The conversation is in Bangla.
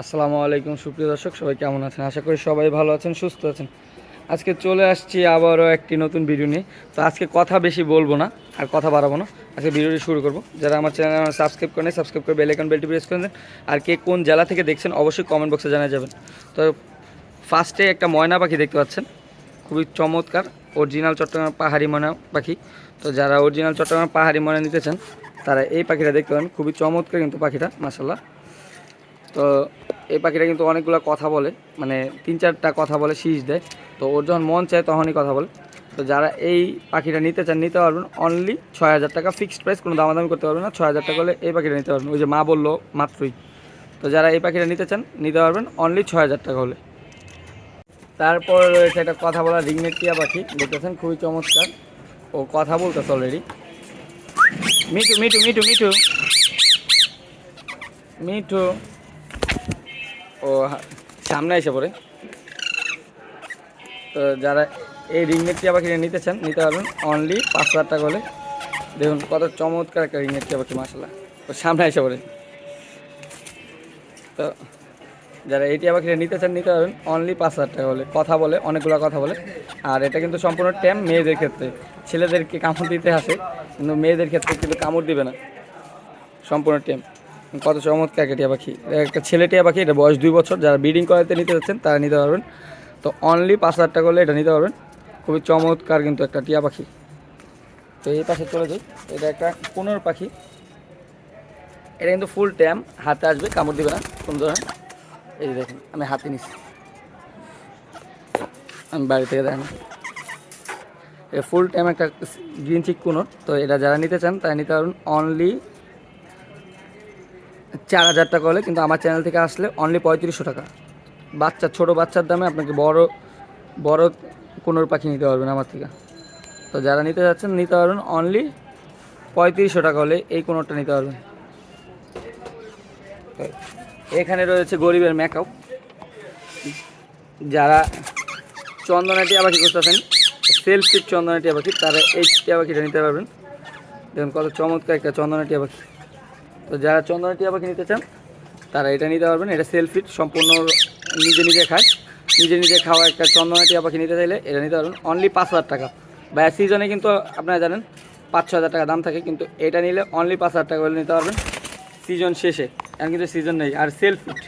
আসসালামু আলাইকুম, সুপ্রিয় দর্শক, সবাই কেমন আছেন? আশা করি সবাই ভালো আছেন, সুস্থ আছেন। আজকে চলে আসছি আবারও একটি নতুন ভিডিও নিয়ে। তো আজকে কথা বেশি বলব না, আর কথা বাড়াবো না। আজকে ভিডিওটি শুরু করব। যারা আমার চ্যানেল সাবস্ক্রাইব করেন সাবস্ক্রাইব করে বেলাইকন বেলটি প্রেস করে দেন। আর কে কোন জেলা থেকে দেখছেন, অবশ্যই কমেন্ট বক্সে জানা যাবেন। তো ফার্স্টে একটা ময়না পাখি দেখতে পাচ্ছেন। খুবই চমৎকার, অরিজিনাল চট্টগ্রাম পাহাড়ি ময়না পাখি। তো যারা অরিজিনাল চট্টগ্রাম পাহাড়ি ময়না নিতে চান, তারা এই পাখিটা দেখতে পারেন। খুবই চমৎকার কিন্তু পাখিটা মাসাল্লাহ তো এই পাখিটা কিন্তু অনেকগুলো কথা বলে মানে তিন চারটা কথা বলে, শীষ দেয়। তো ওর যখন মন চায় তখনই কথা বলে। তো যারা এই পাখিটা নিতে চান, নিতে পারবেন। অনলি ছয় হাজার টাকা ফিক্সড প্রাইস কোনো দামাদামি করতে পারবেন না। ছয় হাজার টাকা হলে এই পাখিটা নিতে পারবেন। ওই যে মা বলল মাত্রই। তো যারা এই পাখিটা নিতে চান, নিতে পারবেন। অনলি ছয় হাজার টাকা হলে। তারপর রয়েছে একটা কথা বলা রিংনেট টিয়া পাখি। দেখতেছেন? খুবই চমৎকার। ও কথা বলতেছে অলরেডি মিঠু মিঠু মিঠু মিঠু। মিঠু। ও সামনে এসে পড়ে। তো যারা এই রিংনেট টিয়া পাখিটা নিতে চান, নিতে পারবেন। অনলি পাঁচ হাজার টাকা হলে। দেখুন কত চমৎকার একটা রিংনেট টিয়া পাখি মাসাল্লাহ তো সামনে এসে পড়ে। তো যারা এই টিয়া পাখিটা নিতে চান, নিতে পারবেন। অনলি পাঁচ হাজার টাকা হলে। কথা বলে, অনেকগুলো কথা বলে। আর এটা কিন্তু সম্পূর্ণ ট্যাম মেয়েদের ক্ষেত্রে। ছেলেদেরকে কামড় দিতে আসে, কিন্তু মেয়েদের ক্ষেত্রে কিন্তু কামড় দিবে না। সম্পূর্ণ টেম কত চমৎকার একটা টিয়া পাখি। একটা ছেলে টিয়া পাখি, এটা বয়স দুই বছর, যারা ব্রিডিং করাতে নিতে যাচ্ছেন, তারা নিতে পারবেন। তো অনলি পাঁচ হাজার টাকা করলে এটা নিতে পারবেন। খুবই চমৎকার কিন্তু একটা টিয়া পাখি। তো এই পাশে চলে যাই। এটা একটা কোনোর পাখি। এটা কিন্তু ফুল ট্যাম হাতে আসবে, কামড় দিবে না ধরনের। এই যে দেখুন, আমি হাতে নিচ্ছি আমি বাড়ি থেকে দেখেন। এটা ফুল ট্যাম একটা গ্রিন চিক কুনোর তো এটা যারা নিতে চান, তারা নিতে পারবেন অনলি চার হাজার টাকা হলে কিন্তু আমার চ্যানেল থেকে আসলে অনলি পঁয়ত্রিশশো টাকা। বাচ্চা, ছোট বাচ্চার দামে আপনাকে বড় বড় কোনোর পাখি নিতে পারবেন আমার থেকে। তো যারা নিতে যাচ্ছেন, নিতে পারবেন অনলি পঁয়ত্রিশশো টাকা হলে এই কোনোরটা নিতে পারবেন। এখানে রয়েছে গরিবের মেকআপ যারা চন্দনা টিয়া পাখি করতেছেন সেলফ ফিট চন্দনা টিয়া পাখি, তারা এই টিয়া পাখিটা নিতে পারবেন। দেখুন কত চমৎকার একটা চন্দনা টিয়া পাখি। তো যারা চন্দনা টিয়া পাখি নিতে চান, তারা এটা নিতে পারবেন। এটা সেলফি সম্পূর্ণ নিজে নিজে খায়। নিজে নিজে খাওয়া একটা চন্দনা টিয়া পাখি নিতে চাইলে এটা নিতে পারবেন। অনলি পাঁচ হাজার টাকা। বা সিজনে কিন্তু আপনারা জানেন, পাঁচ ছ হাজার টাকা দাম থাকে, কিন্তু এটা নিলে অনলি পাঁচ হাজার টাকা নিতে পারবেন। সিজন শেষে এখন কিন্তু সিজন নেই। আর সেলফ ফিট